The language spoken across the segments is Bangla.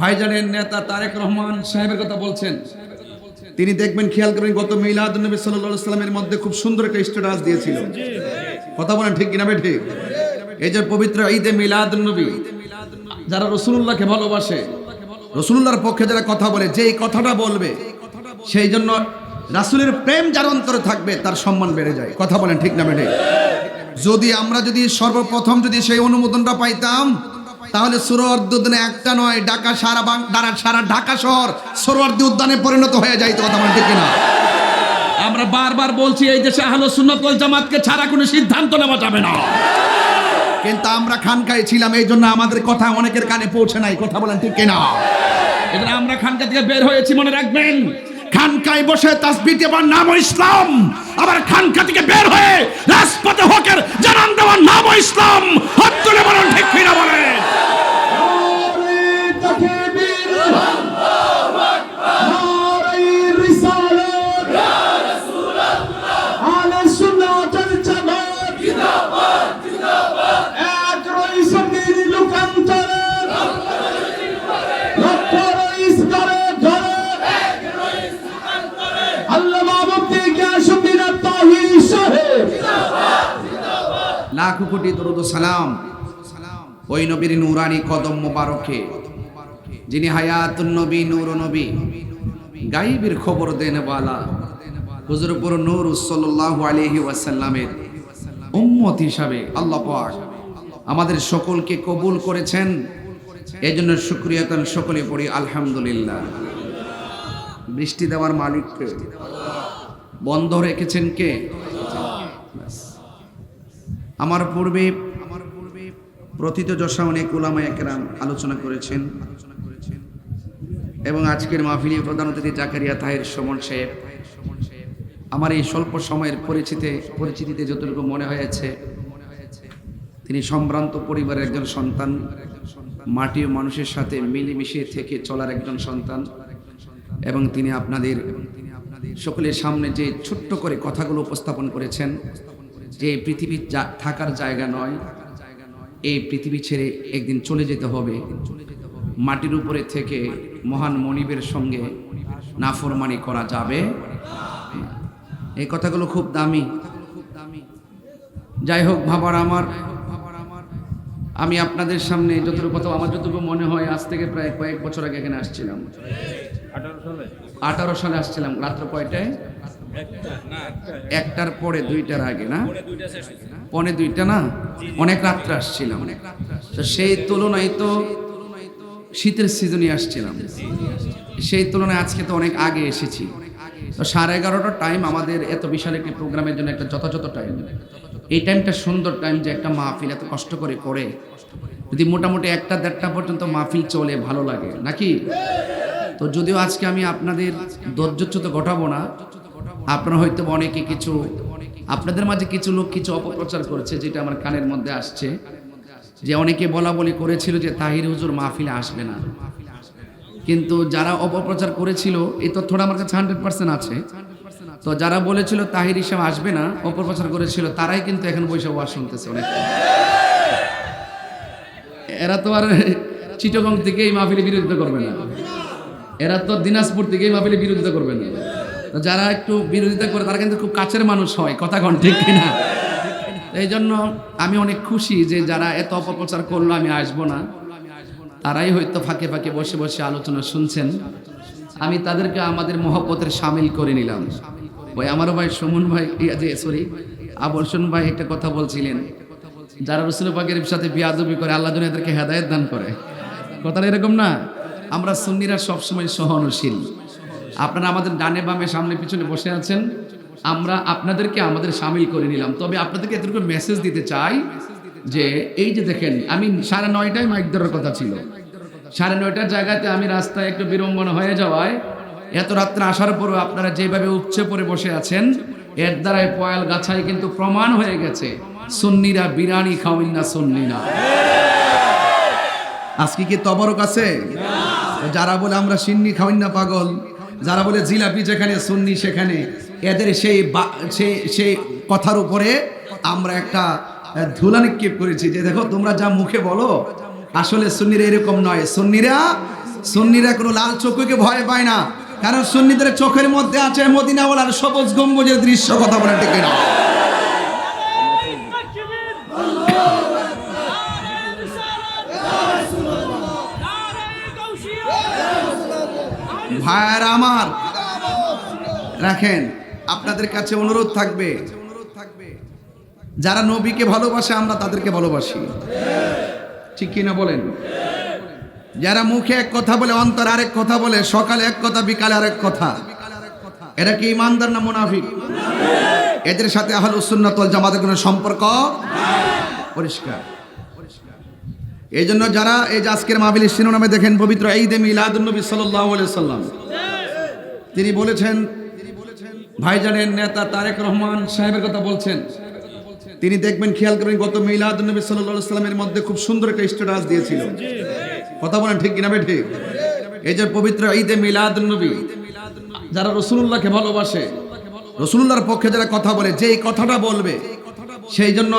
ভাইজানের নেতা তারেক রহমান সাহেবের কথা বলছেন। তিনি দেখবেন, খেয়াল করবেন গত মিলাদ নবী সাল্লাল্লাহু সাল্লামের মধ্যে খুব সুন্দর একটা স্ট্যাটাস দিয়েছিল। কথা বলেন, ঠিক কিনা ঠিক। এই যে পবিত্র ঈদে মিলাদ নবী, যারা রসুল্লাহকে ভালোবাসে রসুল্লাহর পক্ষে যারা কথা বলে যে এই কথাটা বলবে, সেই জন্য রাসূলের প্রেম যার অন্তরে থাকবে, তার সম্মান বেড়ে যায়। কথা বলেন, ঠিক না বেঠে যদি আমরা যদি সর্বপ্রথম যদি সেই অনুমোদনটা পাইতাম তাহলে সুরওয়ার্দী উদ্যানে একটা নয় ঢাকা সারা বাং সারা ঢাকা শহর সুরওয়ার্দী উদ্যানে পরিণত হয়ে যায় তো কথা বলেন ঠিক কিনা? আমরা বারবার বলছি এই দেশে আহলো সুন্নাত ওয়াল জামাতকে ছাড়া কোনো সিদ্ধান্ত নেওয়া যাবে না। কিন্তু আমরা খানকায় ছিলাম এই জন্য আমাদের কথা অনেকের কানে পৌঁছে নাই কথা বলেন ঠিক কিনা? এখানে আমরা খানকা থেকে বের হয়েছি মনে রাখবেন। খানকায় বসে তাসবিহ দেওয়ার নাম ইসলাম। আবার খানকা থেকে বের হয়ে রাজপথে হকের জানান দেওয়ার নাম ইসলাম। হাত তুলে বলেন ঠিক কিনা বলেন? লাখো কোটি দরুদ সালাম ওই নবীর নুরানি কদম মোবারকে, যিনি হায়াতুন নবী, নূর নবী। গাইবের খবর দেন বালা হুজুরপুর নূর সাল্লাল্লাহু আলাইহি ওয়াসাল্লামের উম্মত হিসাবে আল্লাহ পাক আমাদের সকলকে কবুল করেছেন। এই জন্য শুক্রিয়া তান সকলে পড়ি, আলহামদুলিল্লাহ। বৃষ্টি দেওয়ার মালিককে বন্ধ রেখেছেন কে? আমার পূর্বে আমার পূর্বে প্রথিত যশা অনেক উলামা একরাম আলোচনা করেছেন এবং আজকের মাহফিলি প্রধান অতিথি জাকারিয়া তাহের সমন সাহেব। আমার এই স্বল্প সময়ের পরিচিতি পরিচিতিতে যতটুকু মনে হয়েছে, তিনি সম্ভ্রান্ত পরিবারের একজন সন্তান, মাটি মানুষের সাথে মিলেমিশে থেকে চলার একজন সন্তান, এবং তিনি আপনাদের সকলের সামনে যে ছোট্ট করে কথাগুলো উপস্থাপন করেছেন যে পৃথিবী থাকার জায়গা নয় এই পৃথিবী ছেড়ে একদিন চলে যেতে হবে। মাটির উপরে থেকে মহান মনিবের সঙ্গে নাফরমানি করা যাবে। এই কথাগুলো খুব দামি। যাই হোক ভাবার আমার আমি আপনাদের সামনে যতটুকু কথা আমার যতটুকু মনে হয় আজ থেকে প্রায় কয়েক বছর আগে এখানে আসছিলাম। আঠারো সালে আসছিলাম রাত্র কয়টায়? একটার পরে দুইটার আগে না? পনে দুইটা না? অনেক রাত্রে আসছিলাম। তো সেই তুলনায় তো শীতের সিজনে আসছিলাম। সেই তুলনায় আজকে তো অনেক আগে এসেছি। তো সাড়ে এগারোটার টাইম আমাদের এত বিশাল একটি প্রোগ্রামের জন্য একটা যথাযথ টাইম এই টাইমটা সুন্দর টাইম যে একটা মাহফিল এত কষ্ট করে করে। যদি মোটামুটি একটা দেড়টা পর্যন্ত মাহফিল চলে ভালো লাগে। নাকি? তো যদিও আজকে আমি আপনাদের ধৈর্যচ্যুত ঘটাবো না আপনারা হয়তো অনেকে কিছু, আপনাদের মাঝে কিছু লোক কিছু অপপ্রচার করেছে যেটা আমার কানের মধ্যে আসছে। যে অনেকে বলা বলি করেছিল যে তাহির হুজুর মাহফিলে আসবে না। কিন্তু যারা অপপ্রচার করেছিল এই তথ্যটা আমার কাছে হান্ড্রেড পার্সেন্ট আছে। তো যারা বলেছিল তাহির হিসাবে আসবে না, অপপ্রচার করেছিল, তারাই কিন্তু এখন বসে ওয়াজ শুনতেছে অনেক। এরা তো আর চিটগং থেকে এই মাহফিলে বিরোধিতা করবে না। এরা তো দিনাজপুর থেকে এই মাহফিলে বিরোধিতা করবে না। যারা একটু বিরোধিতা করে, তারা কিন্তু খুব কাছের মানুষ হয়, কথা কন ঠিক কিনা? এই জন্য আমি অনেক খুশি যে যারা এত অপপ্রচার করল, আমি আসব না। তারাই হয়তো ফাঁকে ফাঁকে বসে বসে আলোচনা শুনছেন। আমি তাদেরকে আমাদের মহব্বতের সামিল করে নিলাম। ওই আমারও ভাই সুমন ভাই যে সরি আবর্ষণ ভাই একটা কথা বলছিলেন। যারা রসুল পাকের সাথে বিয়াদবি করে, আল্লাহ যেন এদেরকে হেদায়ত দান করে। কথাটা এরকম না। আমরা সুন্নিরা সবসময় সহনশীল। আপনারা আমাদের ডানে বামে সামনে পিছনে বসে আছেন। আমরা আপনাদেরকে আমাদের সামিল করে নিলাম। তবে আপনাদেরকে এতটুকু মেসেজ দিতে চাই যে, এই যে দেখেন, আমি সাড়ে নয়টায় মাইক ধরার কথা ছিল। সাড়ে নয়টার জায়গাতে আমি রাস্তায় একটু বিড়ম্বনা হয়ে যাওয়ায় এত রাত্রে আসার পরও আপনারা যেভাবে উপচে পড়ে বসে আছেন, এর দ্বারাই পয়াল গাছায় কিন্তু প্রমাণ হয়ে গেছে, সুন্নিরা বিরানি খাওয়াইন না সুন্নি না আজকে কি তবরক আছে? যারা বলে আমরা সিন্নি খাওয়াইন না পাগল যারা বলে জিলাপি যেখানে, সুন্নি সেখানে, এদের সেই সেই কথার উপরে আমরা একটা ধুলা নিক্ষেপ করেছি যে দেখো, তোমরা যা মুখে বলো, আসলে সুন্নিরা এরকম নয়। সুন্নিরা সুন্নিরা কোনো লাল চোখকে ভয় পায় না। কারণ সুন্নিদের চোখের মধ্যে আছে মদিনাওয়ালার সবুজ গম্বুজের দৃশ্য, কথা বলে টেকে না ভাইয়ার আমার, রাখেন, আপনাদের কাছে অনুরোধ থাকবে। যারা নবীকে ভালোবাসে, আমরা তাদেরকে ভালোবাসি। ঠিক কিনা বলেন? যারা মুখে এক কথা বলে, অন্তর আরেক কথা বলে, সকালে এক কথা, বিকালে আরেক কথা, এরা কি ইমানদার না মুনাফিক? এদের সাথে আহল সুন্নাত ওয়াল জামাতের কোনো সম্পর্ক? পরিষ্কার। এই জন্য যারা এই আজকের মাহবিল শিরোনামে দেখেন পবিত্র ঈদে মিলাদুন্নবী সাল্লাল্লাহু আলাইহি সাল্লাম, তিনি বলেছেন, ভাইজানের নেতা তারেক রহমান সাহেবের কথা বলছেন। তিনি দেখবেন, খেয়াল করবেন, গত মিলাদুন্নবী সাল্লাল্লাহু আলাইহি সাল্লামের মধ্যে খুব সুন্দর একটা স্ট্যাটাস দিয়েছিল। কথা বলেন ঠিক কিনা ঠিক এই যে পবিত্র ঈদে মিলাদুন্নবী যারা রসুল্লাহকে ভালোবাসে রসুল্লাহর পক্ষে যারা কথা বলে যে এই কথাটা বলবে সেই জন্য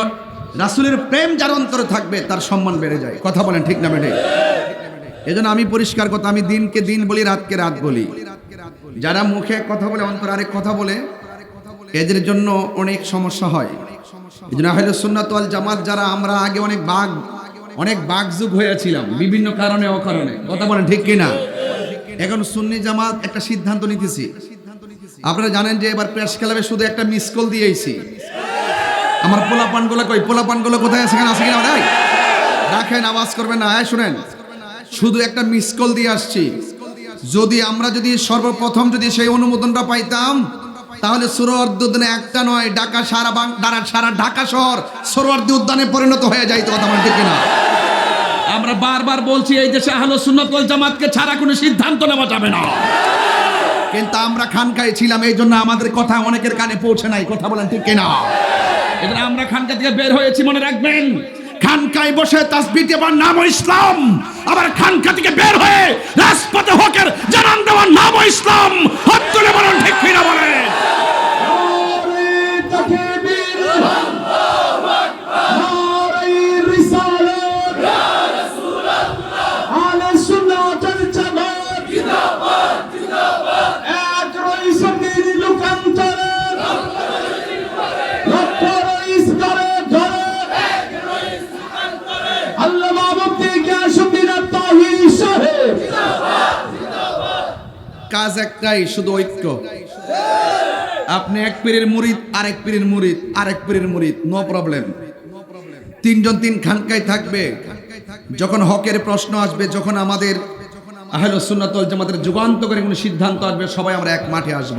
রাসূলের প্রেম যার অন্তরে থাকবে, তার সম্মান বেড়ে যায়। কথা বলেন ঠিক না বেঠে? এজন্য আমি পরিষ্কার কথা, আমি দিনকে দিন বলি, রাতকে রাত বলি। যারা মুখে কথা বলে, অন্তর আরেক কথা বলে, এদের জন্য অনেক সমস্যা হয়। এই জন্য আহলে সুন্নাত জামাত, যারা আমরা আগে অনেক বাঘ, অনেক বাঘযুগ হয়েছিলাম, বিভিন্ন কারণে, অকারণে। কথা বলেন ঠিক কিনা? এখন সুন্নি জামাত একটা সিদ্ধান্ত নিতেছি। আপনারা জানেন যে এবার প্রেস ক্লাবে শুধু একটা মিস কল দিয়েছি। আমার পোলা পোলাপানগুলো কই পোলাপানগুলো কোথায় আছে আছে কিনা? ভাই রাখেন, আওয়াজ করবেন না। হ্যাঁ শুনেন। শুধু একটা মিস কল দিয়ে আসছি। যদি আমরা যদি সর্বপ্রথম যদি সেই অনুমোদনটা পাইতাম, তাহলে সুরওয়ার্দী উদ্যানে একটা নয়, ঢাকা, সারা বাং দাঁড়া, সারা ঢাকা শহর সুরওয়ার্দী উদ্যানে পরিণত হয়ে যাইতো, কথা বলতে কিনা? আমরা বারবার বলছি, এই দেশে আহলে সুন্নাত জামাতকে ছাড়া কোনো সিদ্ধান্ত নেওয়া যাবে না। কিন্তু আমরা খানকায় ছিলাম, এই জন্য আমাদের কথা অনেকের কানে পৌঁছে নাই। কথা বলেন ঠিক কিনা? এদের আমরা খানকা থেকে বের হয়েছি, মনে রাখবেন। খানকায় বসে তাসবিহ দেওয়ার নাম ইসলাম। আবার খানকা থেকে বের হয়ে রাজপথে হকের জানান দেওয়ার নাম ইসলাম। হাত তুলে বলেন, ঠিক কিনা বলেন? কাজ একটাই, শুধু ঐক্য। আপনি এক পীরের মুরিদ, আরেক পীরের মুরিদ, আরেক পীরের মুরিদ নো প্রবলেম তিনজন তিন খানকায় থাকবে। যখন হকের প্রশ্ন আসবে, যখন আমাদের আহলে সুন্নাত ওয়াল জামাতের যুগান্তকারী কোনো সিদ্ধান্ত আসবে, সবাই আমরা এক মাঠে আসব।